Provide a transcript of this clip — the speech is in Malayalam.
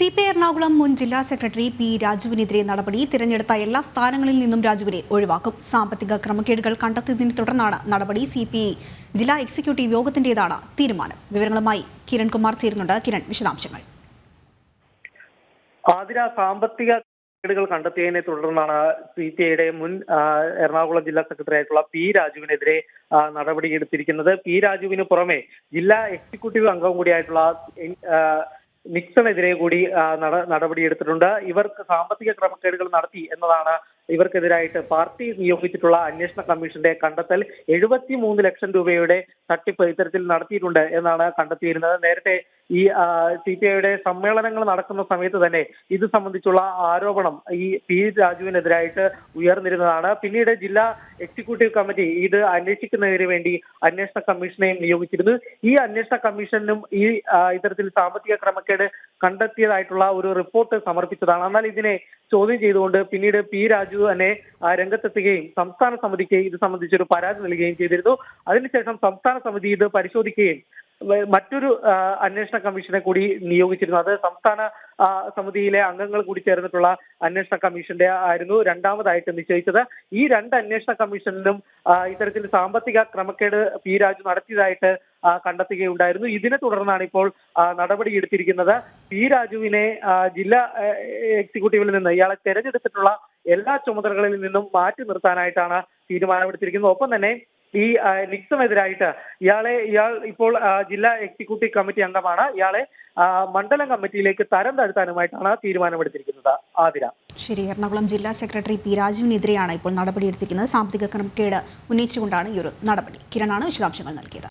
സി പി എറണാകുളം മുൻ ജില്ലാ സെക്രട്ടറി പി രാജുവിനെതിരെ നടപടി തിരഞ്ഞെടുത്ത എല്ലാ സ്ഥാനങ്ങളിൽ നിന്നും രാജുവിനെ ഒഴിവാക്കും. സാമ്പത്തിക ക്രമക്കേടുകൾ കണ്ടെത്തിയതിനെ തുടർന്നാണ് നടപടി സി പി ഐ ജില്ലാ എക്സിക്യൂട്ടീവ് യോഗത്തിന്റേതാണ് തീരുമാനം. വിവരങ്ങളുമായി കിരൺകുമാർ ചേരുന്നുണ്ട്. കിരൺ വിശദാംശങ്ങൾ. ആതിര സാമ്പത്തിക കേടുകൾ കണ്ടെത്തിയതിനെ തുടർന്നാണ് സി പി ഐയുടെ മുൻ എറണാകുളം ജില്ലാ സെക്രട്ടറി ആയിട്ടുള്ള പി രാജുവിനെതിരെ നടപടിയെടുത്തിരിക്കുന്നത് പി രാജുവിന് പുറമെ ജില്ലാ എക്സിക്യൂട്ടീവ് അംഗം കൂടിയായിട്ടുള്ള നിക്സണെതിരെ കൂടി നട നടപടി നടപടിയെടുത്തിട്ടുണ്ട് ഇവർക്ക് സാമ്പത്തിക ക്രമക്കേടുകൾ നടത്തി എന്നതാണ് ഇവർക്കെതിരായിട്ട് പാർട്ടി നിയോഗിച്ചിട്ടുള്ള അന്വേഷണ കമ്മീഷന്റെ കണ്ടെത്തൽ. എഴുപത്തി മൂന്ന് ലക്ഷം രൂപയുടെ തട്ടിപ്പ് ഇത്തരത്തിൽ നടത്തിയിട്ടുണ്ട് എന്നാണ് കണ്ടെത്തിയിരുന്നത്. നേരത്തെ ഈ സി പി ഐയുടെ സമ്മേളനങ്ങൾ നടക്കുന്ന സമയത്ത് തന്നെ ഇത് സംബന്ധിച്ചുള്ള ആരോപണം ഈ പി രാജുവിനെതിരായിട്ട് ഉയർന്നിരുന്നതാണ്. പിന്നീട് ജില്ലാ എക്സിക്യൂട്ടീവ് കമ്മിറ്റി ഇത് അന്വേഷിക്കുന്നതിന് വേണ്ടി അന്വേഷണ കമ്മീഷനെയും നിയോഗിച്ചിരുന്നു. ഈ അന്വേഷണ കമ്മീഷനും ഈ ഇത്തരത്തിൽ സാമ്പത്തിക ക്രമക്കേട് കണ്ടെത്തിയതായിട്ടുള്ള ഒരു റിപ്പോർട്ട് സമർപ്പിച്ചതാണ്. എന്നാൽ ഇതിനെ ചോദ്യം ചെയ്തുകൊണ്ട് പിന്നീട് പി രാജു തന്നെ രംഗത്തെത്തുകയും സംസ്ഥാന സമിതിക്ക് ഇത് സംബന്ധിച്ചൊരു പരാതി നൽകുകയും ചെയ്തിരുന്നു. അതിനുശേഷം സംസ്ഥാന സമിതി ഇത് പരിശോധിക്കുകയും മറ്റൊരു അന്വേഷണ കമ്മീഷനെ കൂടി നിയോഗിച്ചിരുന്നു. അത് സംസ്ഥാന സമിതിയിലെ അംഗങ്ങൾ കൂടി ചേർന്നിട്ടുള്ള അന്വേഷണ കമ്മീഷന്റെ ആയിരുന്നു രണ്ടാമതായിട്ട് നിശ്ചയിച്ചത്. ഈ രണ്ട് അന്വേഷണ കമ്മീഷനിലും ഇത്തരത്തിൽ സാമ്പത്തിക ക്രമക്കേട് പി രാജു നടത്തിയതായിട്ട് കണ്ടെത്തുകയുണ്ടായിരുന്നു. ഇതിനെ തുടർന്നാണ് ഇപ്പോൾ നടപടി നടപടിയെടുത്തിരിക്കുന്നത് പി രാജുവിനെ ജില്ലാ എക്സിക്യൂട്ടീവിൽ നിന്ന് ഇയാളെ തെരഞ്ഞെടുത്തിട്ടുള്ള എല്ലാ ചുമതലകളിൽ നിന്നും മാറ്റി നിർത്താനായിട്ടാണ് തീരുമാനമെടുത്തിരിക്കുന്നത്. ഒപ്പം തന്നെ ഈ നിക്സുമെതിരായിട്ട് ഇയാളെ ഇയാൾ ഇപ്പോൾ ജില്ലാ എക്സിക്യൂട്ടീവ് കമ്മിറ്റി അംഗമാണ്. ഇയാളെ മണ്ഡലം കമ്മിറ്റിയിലേക്ക് തരം താഴ്ത്താനുമായിട്ടാണ് തീരുമാനമെടുത്തിരിക്കുന്നത് ആതിര. ശരി എറണാകുളം ജില്ലാ സെക്രട്ടറി പി രാജുവിനെതിരെയാണ് ഇപ്പോൾ നടപടിയെടുത്തിരിക്കുന്നത്. സാമ്പത്തിക ക്രമക്കേട് ഉന്നയിച്ചുകൊണ്ടാണ് ഈ ഒരു നടപടി. കിരണാണ് വിശദാംശങ്ങൾ നൽകിയത്.